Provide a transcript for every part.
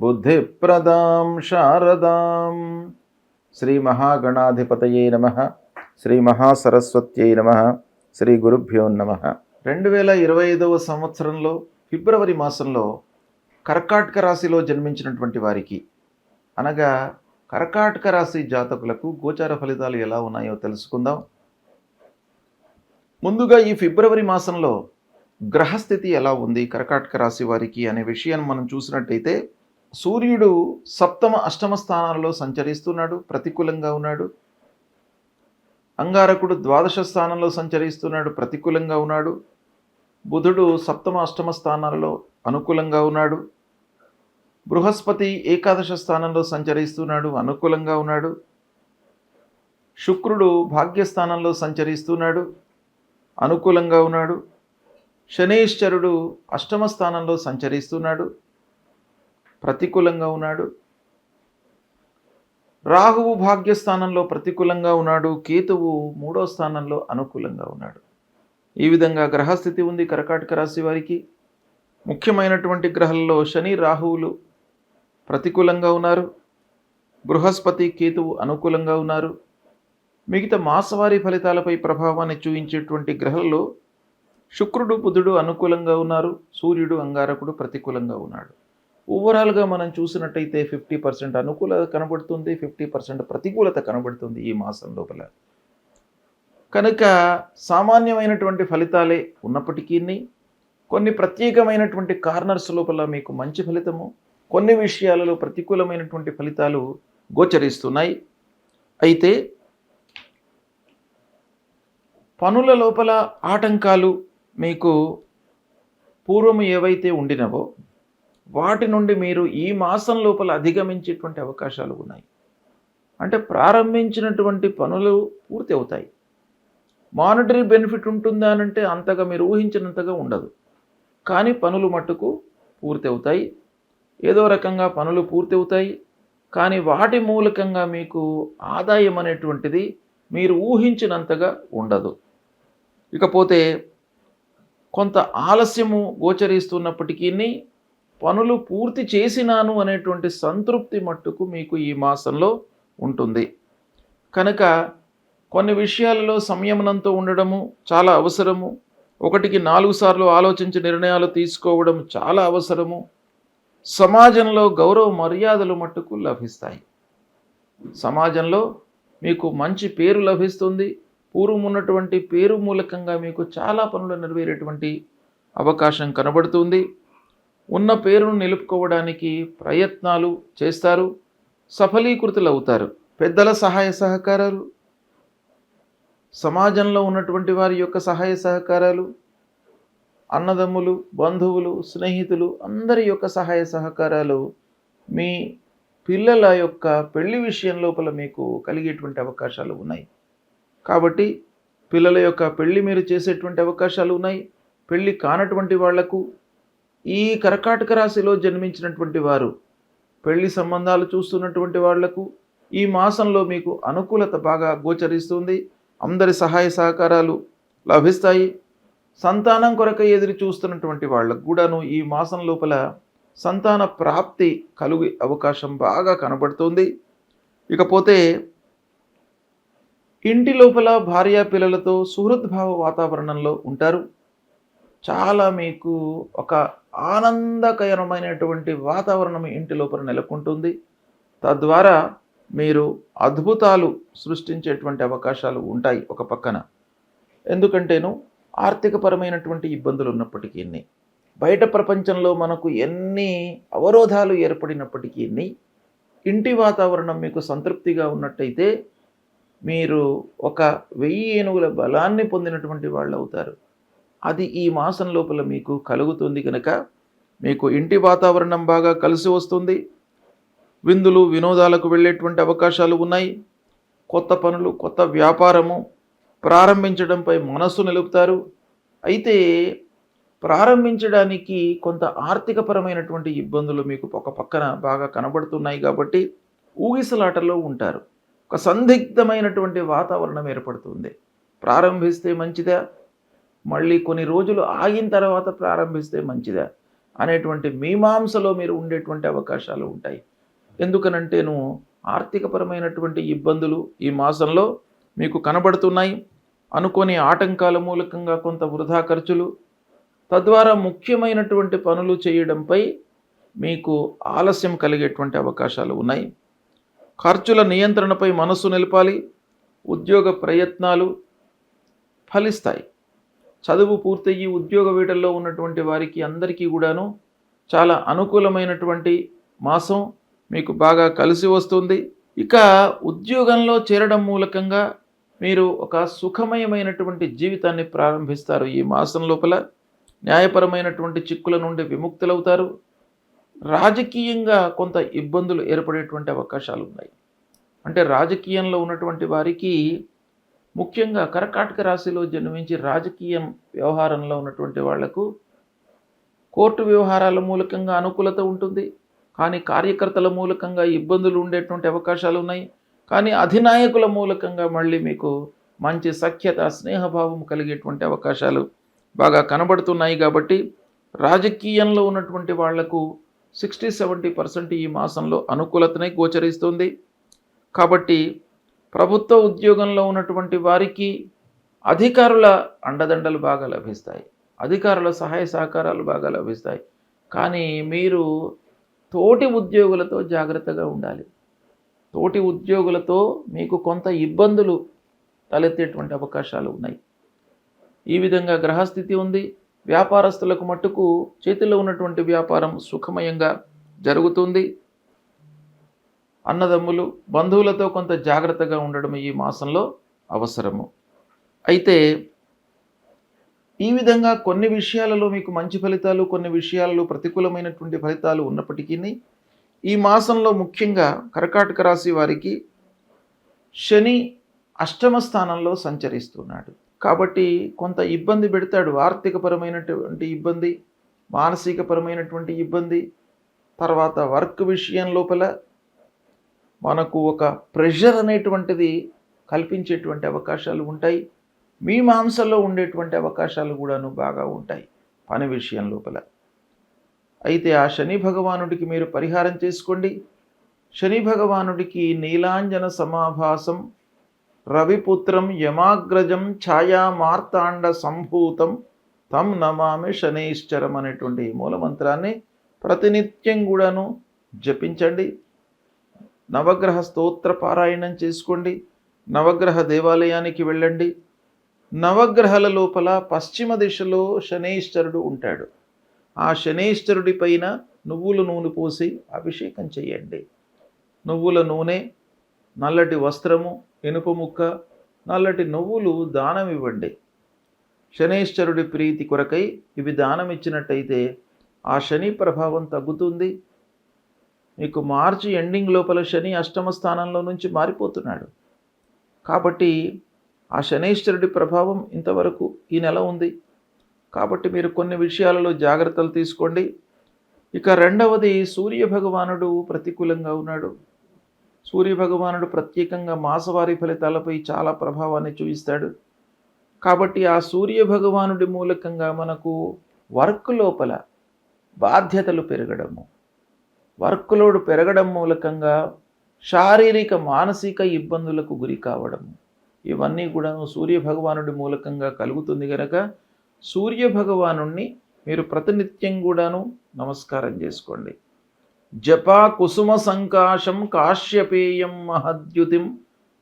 బుద్ధిప్రదాం శారదాం. శ్రీ మహాగణాధిపతయే నమ. శ్రీ మహాసరస్వత్యై నమ. శ్రీ గురుభ్యో నమ. రెండు వేల ఇరవై ఐదవ సంవత్సరంలో ఫిబ్రవరి మాసంలో కర్కాటక రాశిలో జన్మించినటువంటి వారికి అనగా కర్కాటక రాశి జాతకులకు గోచార ఫలితాలు ఎలా ఉన్నాయో తెలుసుకుందాం. ముందుగా ఈ ఫిబ్రవరి మాసంలో గ్రహస్థితి ఎలా ఉంది కర్కాటక రాశి వారికి అనే విషయాన్ని మనం చూసినట్టయితే సూర్యుడు సప్తమ అష్టమ స్థానాలలో సంచరిస్తున్నాడు ప్రతికూలంగా ఉన్నాడు. అంగారకుడు ద్వాదశ స్థానంలో సంచరిస్తున్నాడు ప్రతికూలంగా ఉన్నాడు. బుధుడు సప్తమ అష్టమ స్థానాలలో అనుకూలంగా ఉన్నాడు. బృహస్పతి ఏకాదశ స్థానంలో సంచరిస్తున్నాడు అనుకూలంగా ఉన్నాడు. శుక్రుడు భాగ్యస్థానంలో సంచరిస్తున్నాడు అనుకూలంగా ఉన్నాడు. శనీశ్వరుడు అష్టమ స్థానంలో సంచరిస్తున్నాడు. ప్రతికూలంగా ఉన్నాడు. రాహువు భాగ్యస్థానంలో ప్రతికూలంగా ఉన్నాడు. కేతువు మూడో స్థానంలో అనుకూలంగా ఉన్నాడు. ఈ విధంగా గ్రహస్థితి ఉంది కర్కాటక రాశి వారికి. ముఖ్యమైనటువంటి గ్రహాల్లో శని రాహువులు ప్రతికూలంగా ఉన్నారు. బృహస్పతి కేతువు అనుకూలంగా ఉన్నారు. మిగతా మాసవారీ ఫలితాలపై ప్రభావాన్ని చూపించేటువంటి గ్రహాల్లో శుక్రుడు బుధుడు అనుకూలంగా ఉన్నారు. సూర్యుడు అంగారకుడు ప్రతికూలంగా ఉన్నాడు. ఓవరాల్గా మనం చూసినట్టయితే ఫిఫ్టీ పర్సెంట్ అనుకూలత కనబడుతుంది ఫిఫ్టీ పర్సెంట్ ప్రతికూలత కనబడుతుంది ఈ మాసం లోపల. కనుక సామాన్యమైనటువంటి ఫలితాలే ఉన్నప్పటికీ కొన్ని ప్రత్యేకమైనటువంటి కార్నర్స్ లోపల మీకు మంచి ఫలితము కొన్ని విషయాలలో ప్రతికూలమైనటువంటి ఫలితాలు గోచరిస్తున్నాయి. అయితే పనుల లోపల ఆటంకాలు మీకు పూర్వము ఏవైతే ఉండినవో వాటి నుండి మీరు ఈ మాసం లోపల అధిగమించేటువంటి అవకాశాలు ఉన్నాయి. అంటే ప్రారంభించినటువంటి పనులు పూర్తి అవుతాయి. మానిటరీ బెనిఫిట్ ఉంటుందా అంటే అంతగా మీరు ఊహించినంతగా ఉండదు. కానీ పనులు మట్టుకు పూర్తి అవుతాయి. ఏదో రకంగా పనులు పూర్తి అవుతాయి. కానీ వాటి మూలకంగా మీకు ఆదాయం అనేటువంటిది మీరు ఊహించినంతగా ఉండదు. ఇకపోతే కొంత ఆలస్యము గోచరిస్తున్నప్పటికీ పనులు పూర్తి చేసినాను అనేటువంటి సంతృప్తి మట్టుకు మీకు ఈ మాసంలో ఉంటుంది. కనుక కొన్ని విషయాలలో సంయమనంతో ఉండడము చాలా అవసరము. ఒకటికి నాలుగు సార్లు ఆలోచించి నిర్ణయాలు తీసుకోవడం చాలా అవసరము. సమాజంలో గౌరవ మర్యాదలు మట్టుకు లభిస్తాయి. సమాజంలో మీకు మంచి పేరు లభిస్తుంది. పూర్వం ఉన్నటువంటి పేరు మూలకంగా మీకు చాలా పనులు నెరవేరేటువంటి అవకాశం కనబడుతుంది. ఉన్న పేరును నిలుపుకోవడానికి ప్రయత్నాలు చేస్తారు సఫలీకృతులు అవుతారు పెద్దల సహాయ సహకారాలు సమాజంలో ఉన్నటువంటి వారి యొక్క సహాయ సహకారాలు అన్నదమ్ములు బంధువులు స్నేహితులు అందరి యొక్క సహాయ సహకారాలు మీ పిల్లల యొక్క పెళ్ళి విషయం లోపల మీకు కలిగేటువంటి అవకాశాలు ఉన్నాయి. కాబట్టి పిల్లల యొక్క పెళ్ళి మీరు చేసేటువంటి అవకాశాలు ఉన్నాయి. పెళ్ళి కానటువంటి వాళ్ళకు ఈ కర్కాటక రాశిలో జన్మించినటువంటి వారు పెళ్ళి సంబంధాలు చూస్తున్నటువంటి వాళ్ళకు ఈ మాసంలో మీకు అనుకూలత బాగా గోచరిస్తుంది. అందరి సహాయ సహకారాలు లభిస్తాయి. సంతానం కొరక ఎదురు చూస్తున్నటువంటి వాళ్ళకు కూడాను ఈ మాసం లోపల సంతాన ప్రాప్తి కలుగు అవకాశం బాగా కనబడుతుంది. ఇకపోతే ఇంటి లోపల భార్యా పిల్లలతో సుహృద్భావ వాతావరణంలో ఉంటారు. చాలా మీకు ఒక ఆనందకరమైనటువంటి వాతావరణం ఇంటి లోపల నెలకొంటుంది. తద్వారా మీరు అద్భుతాలు సృష్టించేటువంటి అవకాశాలు ఉంటాయి ఒక పక్కన. ఎందుకంటేను ఆర్థికపరమైనటువంటి ఇబ్బందులు ఉన్నప్పటికీ బయట ప్రపంచంలో మనకు ఎన్ని అవరోధాలు ఏర్పడినప్పటికీ ఇంటి వాతావరణం మీకు సంతృప్తిగా ఉన్నట్టయితే మీరు ఒక వెయ్యి ఏనుగుల బలాన్ని పొందినటువంటి వాళ్ళు అవుతారు అది ఈ మాసం లోపల మీకు కలుగుతుంది కనుక మీకు ఇంటి వాతావరణం బాగా కలిసి వస్తుంది. విందులు వినోదాలకు వెళ్ళేటువంటి అవకాశాలు ఉన్నాయి. కొత్త పనులు కొత్త వ్యాపారము ప్రారంభించడంపై మనస్సు నిలుపుతారు. అయితే ప్రారంభించడానికి కొంత ఆర్థికపరమైనటువంటి ఇబ్బందులు మీకు ఒక పక్కన బాగా కనబడుతున్నాయి కాబట్టి ఊగిసలాటలో ఉంటారు. ఒక సందిగ్ధమైనటువంటి వాతావరణం ఏర్పడుతుంది. ప్రారంభిస్తే మంచిదా? మళ్ళీ కొన్ని రోజులు ఆగిన తర్వాత ప్రారంభిస్తే మంచిదా? అనేటువంటి మీమాంసలో మీరు ఉండేటువంటి అవకాశాలు ఉంటాయి. ఎందుకనంటేను ఆర్థికపరమైనటువంటి ఇబ్బందులు ఈ మాసంలో మీకు కనబడుతున్నాయి. అనుకోని ఆటంకాల మూలకంగా కొంత వృధా ఖర్చులు. తద్వారా ముఖ్యమైనటువంటి పనులు చేయడంపై మీకు ఆలస్యం కలిగేటువంటి అవకాశాలు ఉన్నాయి. ఖర్చుల నియంత్రణపై మనస్సు నిలపాలి. ఉద్యోగ ప్రయత్నాలు ఫలిస్తాయి. చదువు పూర్తయ్యి ఉద్యోగ వీటల్లో ఉన్నటువంటి వారికి అందరికీ కూడాను చాలా అనుకూలమైనటువంటి మాసం మీకు బాగా కలిసి వస్తుంది. ఇక ఉద్యోగంలో చేరడం మూలకంగా మీరు ఒక సుఖమయమైనటువంటి జీవితాన్ని ప్రారంభిస్తారు. ఈ మాసం లోపల న్యాయపరమైనటువంటి చిక్కుల నుండి విముక్తులవుతారు. రాజకీయంగా కొంత ఇబ్బందులు ఏర్పడేటువంటి అవకాశాలు ఉన్నాయి అంటే రాజకీయంలో ఉన్నటువంటి వారికి ముఖ్యంగా కర్కాటక రాశిలో జన్మించి రాజకీయం వ్యవహారంలో ఉన్నటువంటి వాళ్ళకు కోర్టు వ్యవహారాల మూలకంగా అనుకూలత ఉంటుంది. కానీ కార్యకర్తల మూలకంగా ఇబ్బందులు ఉండేటువంటి అవకాశాలు ఉన్నాయి. కానీ అధినాయకుల మూలకంగా మళ్ళీ మీకు మంచి సఖ్యత స్నేహభావం కలిగేటువంటి అవకాశాలు బాగా కనబడుతున్నాయి కాబట్టి రాజకీయంలో ఉన్నటువంటి వాళ్ళకు సిక్స్టీ సెవెంటీ పర్సెంట్ ఈ మాసంలో అనుకూలతనే గోచరిస్తుంది. కాబట్టి ప్రభుత్వ ఉద్యోగంలో ఉన్నటువంటి వారికి అధికారుల అండదండలు బాగా లభిస్తాయి. అధికారుల సహాయ సహకారాలు బాగా లభిస్తాయి. కానీ మీరు తోటి ఉద్యోగులతో జాగ్రత్తగా ఉండాలి. తోటి ఉద్యోగులతో మీకు కొంత ఇబ్బందులు తలెత్తేటువంటి అవకాశాలు ఉన్నాయి. ఈ విధంగా గ్రహస్థితి ఉంది. వ్యాపారస్తులకు మట్టుకు చేతిలో ఉన్నటువంటి వ్యాపారం సుఖమయంగా జరుగుతుంది. అన్నదమ్ములు బంధువులతో కొంత జాగ్రత్తగా ఉండడం ఈ మాసంలో అవసరము. అయితే ఈ విధంగా కొన్ని విషయాలలో మీకు మంచి ఫలితాలు కొన్ని విషయాలలో ప్రతికూలమైనటువంటి ఫలితాలు ఉన్నప్పటికీ ఈ మాసంలో ముఖ్యంగా కర్కాటక రాశి వారికి శని అష్టమ స్థానంలో సంచరిస్తున్నాడు. కాబట్టి కొంత ఇబ్బంది పెడతాడు. ఆర్థికపరమైనటువంటి ఇబ్బంది మానసికపరమైనటువంటి ఇబ్బంది తర్వాత వర్క్ విషయం లోపల మనకు ఒక ప్రెషర్ అనేటువంటిది కల్పించేటువంటి అవకాశాలు ఉంటాయి. మీ మాంసంలో ఉండేటువంటి అవకాశాలు కూడాను బాగా ఉంటాయి పని విషయం లోపల. అయితే ఆ శని భగవానుడికి మీరు పరిహారం చేసుకోండి. శని భగవానుడికి నీలాంజన సమాభాసం రవిపుత్రం యమాగ్రజం ఛాయా మార్తాండ సంభూతం తం నమామి శనైశ్చరం అనేటువంటి మూలమంత్రాన్ని ప్రతినిత్యం కూడాను జపించండి. నవగ్రహ స్తోత్ర పారాయణం చేసుకోండి నవగ్రహ దేవాలయానికి వెళ్ళండి. నవగ్రహాల లోపల పశ్చిమ దిశలో శనేశ్వరుడు ఉంటాడు. ఆ శనేశ్వరుడి పైన నువ్వుల నూనె పోసి అభిషేకం చేయండి. నువ్వుల నూనె నల్లటి వస్త్రము ఇనుప ముక్క నల్లటి నువ్వులు దానం ఇవ్వండి. శనేశ్వరుడి ప్రీతి కొరకై ఇవి దానం ఇచ్చినట్టయితే ఆ శని ప్రభావం తగ్గుతుంది. మీకు మార్చి ఎండింగ్ లోపల శని అష్టమ స్థానంలో నుంచి మారిపోతున్నాడు. కాబట్టి ఆ శనీశ్వరుడి ప్రభావం ఇంతవరకు ఈ నెల ఉంది. కాబట్టి మీరు కొన్ని విషయాలలో జాగ్రత్తలు తీసుకోండి. ఇక రెండవది సూర్య భగవానుడు ప్రతికూలంగా ఉన్నాడు. సూర్య భగవానుడు ప్రత్యేకంగా మాసవారి ఫలితాలపై చాలా ప్రభావాన్ని చూపిస్తాడు. కాబట్టి ఆ సూర్య భగవానుడి మూలకంగా మనకు వర్క్ లోపల బాధ్యతలు పెరగడము. వర్క్ లోడ్ పెరగడం మూలకంగా శారీరక మానసిక ఇబ్బందులకు గురి కావడం. ఇవన్నీ కూడా సూర్య భగవానుడి మూలకంగా కలుగుతుంది కనుక సూర్య భగవానుణ్ణి మీరు ప్రతినిత్యం కూడాను నమస్కారం చేసుకోండి. జపా కుసుమ సంకాశం కాశ్యపేయం మహద్యుతిం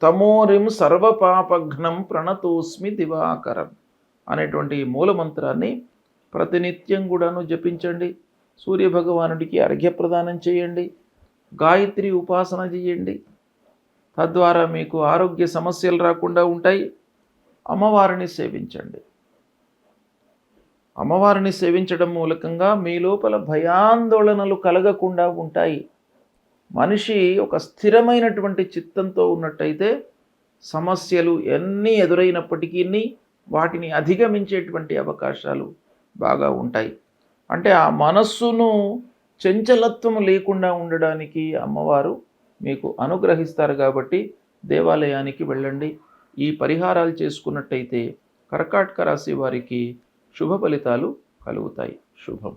తమోరిం సర్వపాపఘ్నం ప్రణతోస్మి దివాకరం అనేటువంటి మూలమంత్రాన్ని ప్రతినిత్యం కూడాను జపించండి. సూర్యభగవానుడికి అర్ఘ్యప్రదానం చేయండి గాయత్రి ఉపాసన చేయండి. తద్వారా మీకు ఆరోగ్య సమస్యలు రాకుండా ఉంటాయి. అమ్మవారిని సేవించండి. అమ్మవారిని సేవించడం మూలకంగా మీ లోపల భయాందోళనలు కలగకుండా ఉంటాయి. మనిషి ఒక స్థిరమైనటువంటి చిత్తంతో ఉన్నట్టయితే సమస్యలు ఎన్ని ఎదురైనప్పటికీ వాటిని అధిగమించేటువంటి అవకాశాలు బాగా ఉంటాయి. అంటే ఆ మనస్సును చంచలత్వం లేకుండా ఉండడానికి అమ్మవారు మీకు అనుగ్రహిస్తారు కాబట్టి దేవాలయానికి వెళ్ళండి. ఈ పరిహారాలు చేసుకున్నట్టయితే కర్కాటక రాశి వారికి శుభ ఫలితాలు కలుగుతాయి. శుభం.